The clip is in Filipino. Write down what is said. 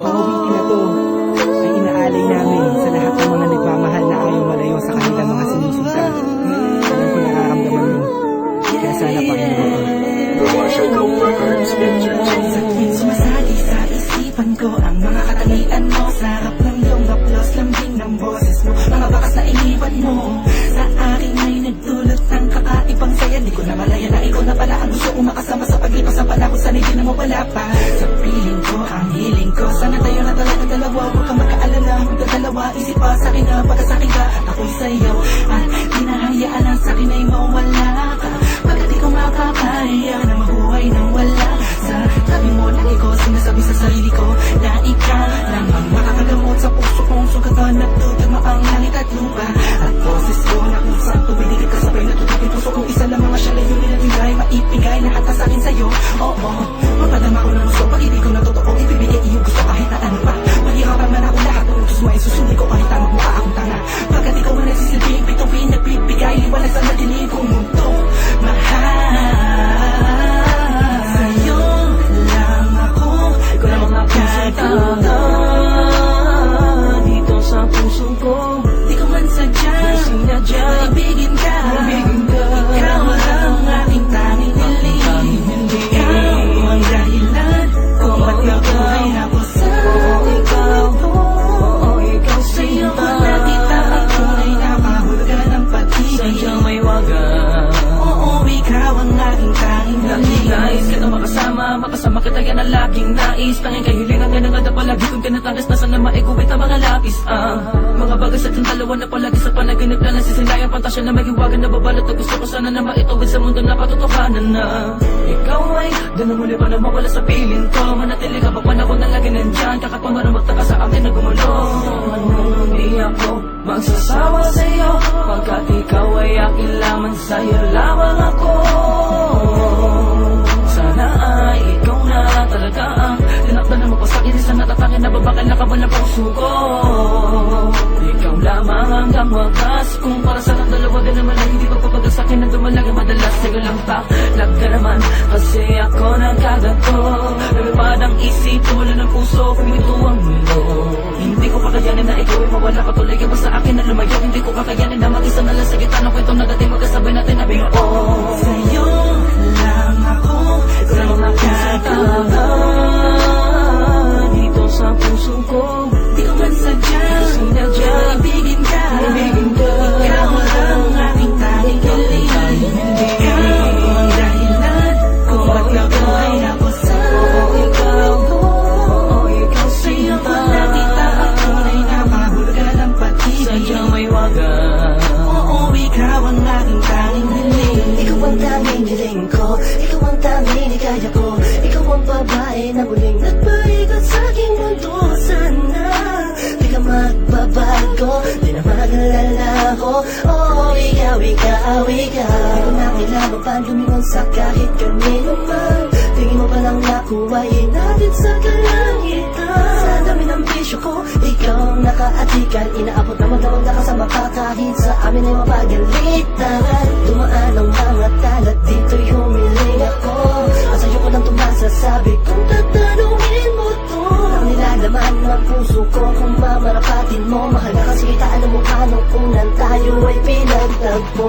Oh. Katangian mo Sarap ng iyong haplos Lambing ng boses mo. Mga bakas na iniwan mo. Sa akin ay nagdulot ng kakaibang saya. Di ko na malaya na ikaw na pala Ang gusto kong makasama sa paglipas ng panahon. Sana'y di na mawala pa. Sa piling ko, ang hiling ko Sana tayo na talaga dalawa Huwag kang magkaalala Magdadalawa isip pa sa akin na Pagka ka at ako'y sa'yo. At di na hayaan ang sa akin ay mawala ka. Pagkat ko makakaya na mabuhay nang wala. Sa tabi mo lagi ko sinasabi sa sarili ko kong sugatan At tutama ang langit at lupa Ibigin ka. Ikaw ang aking tanging hiling Ikaw ang dahilan Kung ba't ako sa Oo, ikaw ikaw Sa'yo ko nakita ang tunay na mahulugan ng pag-ibig Sadyang may ikaw ang aking tanging hiling Nais. Kita makasama, makasama kita yan ang laging nais. Tanging kahilingan nga nga palagi kung tinatagas na sana maikuwit ang mga lapis ah, Mga bagay sa ating dalawa na palagi sa panaginip na nasisilayan Pantasya na magiwagan na babalot na gusto ko sana na maituwid sa mundo na patotohanan na. Ikaw ay ganun muli pa na mawala sa piling ko. Manatili ka pa panahon na lagi nandyan? Kakapamaran magtaka sa akin na gumulo Hindi ako magsasawa sa'yo. Pagkat ikaw ay akin lamang sa'yo lamang ako puso ko Ikaw lamang hanggang wakas Kung para sa ng dalawa din naman ay hindi pagpapagal sa akin. Na dumalag Madalas sige lang pa, naman Kasi ako nagkaganto Lumipad ang isip, tumula ng puso Kumito ang Di na mag-alala ko Oh, ikaw, ikaw, ikaw Di ko na kailangan pa lumingon sa kahit kanino man Tingin mo pa lang natin sa kalangitan. Sa dami ng bisyo ko Ikaw ang nakaatikan Inaabot na magdamag na kasama ka Kahit sa amin ay mapagalitan Laman ng puso ko kung mamarapatin mo. Mahalaga kasi kita alam mo paano Kung tayo ay pinagtagpo?